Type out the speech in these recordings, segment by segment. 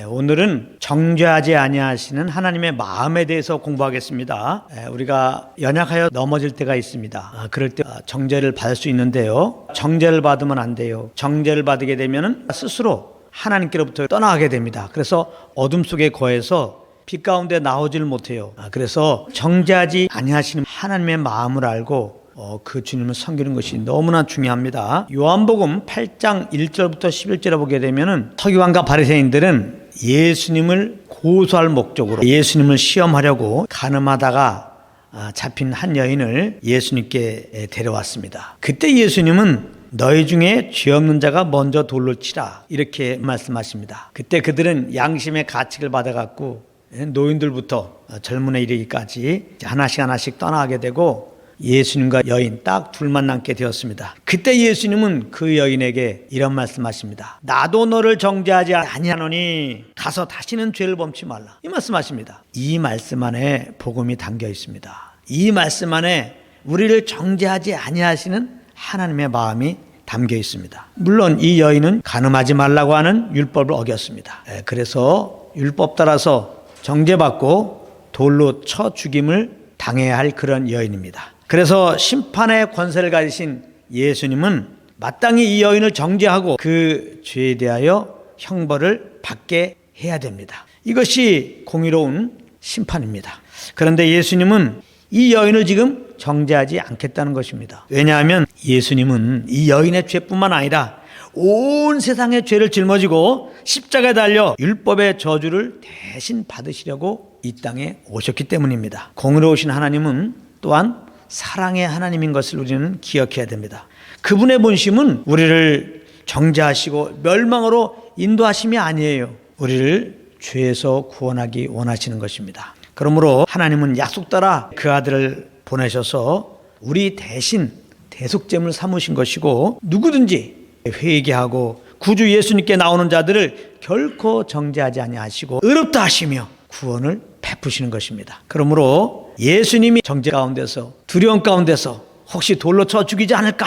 예, 오늘은 정죄하지 아니하시는 하나님의 마음에 대해서 공부하겠습니다. 예, 우리가 연약하여 넘어질 때가 있습니다. 아, 그럴 때 아, 정죄를 받을 수 있는데요. 정죄를 받으면 안 돼요. 정죄를 받게 되면 스스로 하나님께로부터 떠나게 됩니다. 그래서 어둠 속에 거해서 빛 가운데 나오질 못해요. 아, 그래서 정죄하지 아니하시는 하나님의 마음을 알고 어, 그 주님을 섬기는 것이 너무나 중요합니다. 요한복음 8장 1절부터 11절에 보게 되면은 서기관과 바리새인들은 예수님을 고소할 목적으로 예수님을 시험하려고 가늠하다가 아, 잡힌 한 여인을 예수님께 데려왔습니다. 그때 예수님은 너희 중에 죄 없는 자가 먼저 돌로 치라 이렇게 말씀하십니다. 그때 그들은 양심의 가책을 받아갖고 노인들부터 젊은 애 이르기까지 하나씩 하나씩 떠나게 되고 예수님과 여인 딱 둘만 남게 되었습니다. 그때 예수님은 그 여인에게 이런 말씀하십니다. 나도 너를 정죄하지 아니하노니 가서 다시는 죄를 범치 말라. 이 말씀하십니다. 이 말씀 안에 복음이 담겨 있습니다. 이 말씀 안에 우리를 정죄하지 아니하시는 하나님의 마음이 담겨 있습니다. 물론 이 여인은 가늠하지 말라고 하는 율법을 어겼습니다. 예, 그래서 율법 따라서 정죄받고 돌로 쳐 죽임을 당해야 할 그런 여인입니다. 그래서 심판의 권세를 가지신 예수님은 마땅히 이 여인을 정죄하고 그 죄에 대하여 형벌을 받게 해야 됩니다. 이것이 공의로운 심판입니다. 그런데 예수님은 이 여인을 지금 정죄하지 않겠다는 것입니다. 왜냐하면 예수님은 이 여인의 죄뿐만 아니라 온 세상의 죄를 짊어지고 십자가에 달려 율법의 저주를 대신 받으시려고 이 땅에 오셨기 때문입니다. 공의로우신 하나님은 또한 사랑의 하나님인 것을 우리는 기억해야 됩니다. 그분의 본심은 우리를 정죄하시고 멸망으로 인도하심이 아니에요. 우리를 죄에서 구원하기 원하시는 것입니다. 그러므로 하나님은 약속 따라 그 아들을 보내셔서 우리 대신 대속죄물 삼으신 것이고 누구든지 회개하고 구주 예수님께 나오는 자들을 결코 정죄하지 아니하시고 의롭다 하시며 구원을 베푸시는 것입니다. 그러므로 예수님이 정죄 가운데서 두려움 가운데서 혹시 돌로 쳐 죽이지 않을까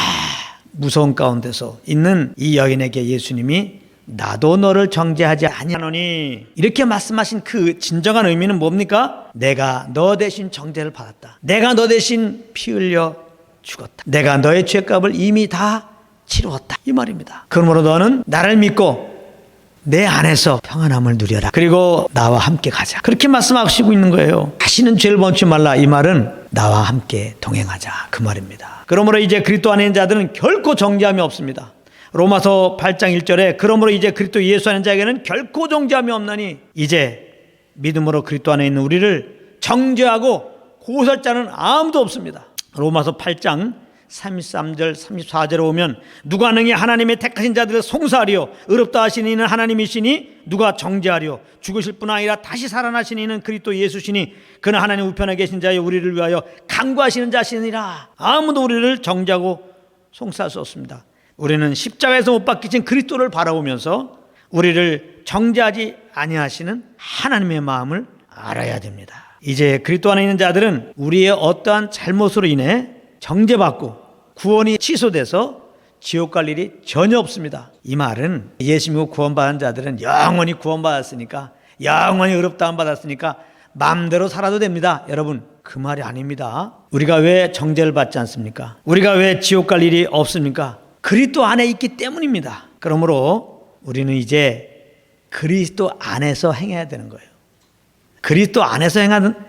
무서운 가운데서 있는 이 여인에게 예수님이 나도 너를 정죄하지 아니하노니 이렇게 말씀하신 그 진정한 의미는 뭡니까? 내가 너 대신 정죄를 받았다. 내가 너 대신 피 흘려 죽었다. 내가 너의 죄값을 이미 다 치루었다. 이 말입니다. 그러므로 너는 나를 믿고 내 안에서 평안함을 누려라. 그리고 나와 함께 가자. 그렇게 말씀하시고 있는 거예요. 다시는 죄를 범치 말라. 이 말은 나와 함께 동행하자. 그 말입니다. 그러므로 이제 그리스도 안에 있는 자들은 결코 정죄함이 없습니다. 로마서 8장 1절에 그러므로 이제 그리스도 예수 안에 있는 자에게는 결코 정죄함이 없나니 이제 믿음으로 그리스도 안에 있는 우리를 정죄하고 고소할 자는 아무도 없습니다. 로마서 8장 33절 34절에 오면 누가 능히 하나님의 택하신 자들을 송사하리요? 의롭다 하신 이는 하나님이시니 누가 정죄하리요? 죽으실 뿐 아니라 다시 살아나신 이는 그리스도 예수시니 그는 하나님 우편에 계신 자여 우리를 위하여 강구하시는 자시니라. 아무도 우리를 정죄하고 송사할 수 없습니다. 우리는 십자가에서 못 박히신 그리스도를 바라보면서 우리를 정죄하지 아니하시는 하나님의 마음을 알아야 됩니다. 이제 그리스도 안에 있는 자들은 우리의 어떠한 잘못으로 인해 정죄받고 구원이 취소돼서 지옥 갈 일이 전혀 없습니다. 이 말은 예수 믿고 구원받은 자들은 영원히 구원받았으니까 영원히 의롭다함 받았으니까 마음대로 살아도 됩니다. 여러분 그 말이 아닙니다. 우리가 왜 정죄를 받지 않습니까? 우리가 왜 지옥 갈 일이 없습니까? 그리스도 안에 있기 때문입니다. 그러므로 우리는 이제 그리스도 안에서 행해야 되는 거예요. 그리스도 안에서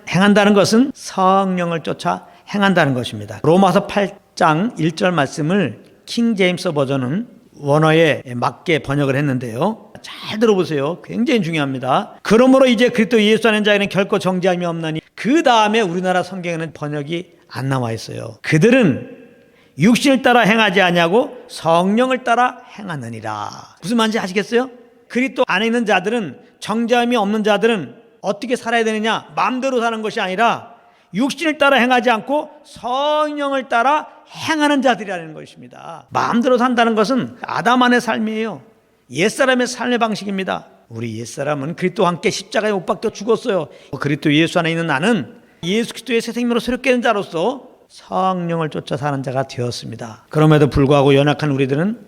행한다는 것은 성령을 쫓아 행한다는 것입니다. 로마서 8장 1절 말씀을 킹 제임스 버전은 원어에 맞게 번역을 했는데요. 잘 들어보세요. 굉장히 중요합니다. 그러므로 이제 그리스도 예수 안에 자에는 결코 정죄함이 없나니 그 다음에 우리나라 성경에는 번역이 안 나와 있어요. 그들은 육신을 따라 행하지 아니하고 성령을 따라 행하느니라. 무슨 말인지 아시겠어요? 그리스도 안에 있는 자들은 정죄함이 없는 자들은 어떻게 살아야 되느냐? 마음대로 사는 것이 아니라 육신을 따라 행하지 않고 성령을 따라 행하는 자들이라는 것입니다. 마음대로 산다는 것은 아담 안의 삶이에요. 옛사람의 삶의 방식입니다. 우리 옛사람은 그리스도와 함께 십자가에 못 박혀 죽었어요. 그리스도 예수 안에 있는 나는 예수 그리스도의 새 생명으로 새롭게 된 자로서 성령을 쫓아 사는 자가 되었습니다. 그럼에도 불구하고 연약한 우리들은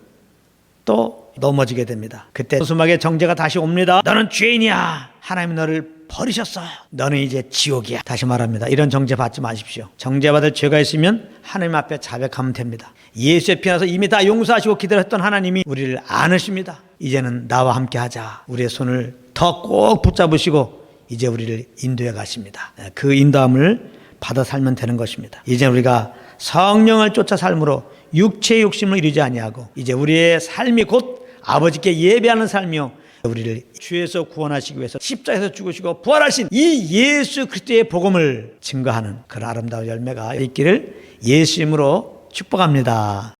또 넘어지게 됩니다. 그때 소수막에 정죄가 다시 옵니다. 너는 죄인이야. 하나님이 너를 버리셨어. 너는 이제 지옥이야. 다시 말합니다. 이런 정죄 받지 마십시오. 정죄받을 죄가 있으면 하나님 앞에 자백하면 됩니다. 예수의 피 나서 이미 다 용서하시고 기다렸던 하나님이 우리를 안으십니다. 이제는 나와 함께 하자. 우리의 손을 더 꼭 붙잡으시고 이제 우리를 인도해 가십니다. 그 인도함을 받아 살면 되는 것입니다. 이제 우리가 성령을 쫓아 삶으로 육체의 욕심을 이루지 아니하고 이제 우리의 삶이 곧 아버지께 예배하는 삶이요 우리를 주에서 구원하시기 위해서 십자에서 죽으시고 부활하신 이 예수 그리스도의 복음을 증거하는 그런 아름다운 열매가 있기를 예수 이름으로 축복합니다.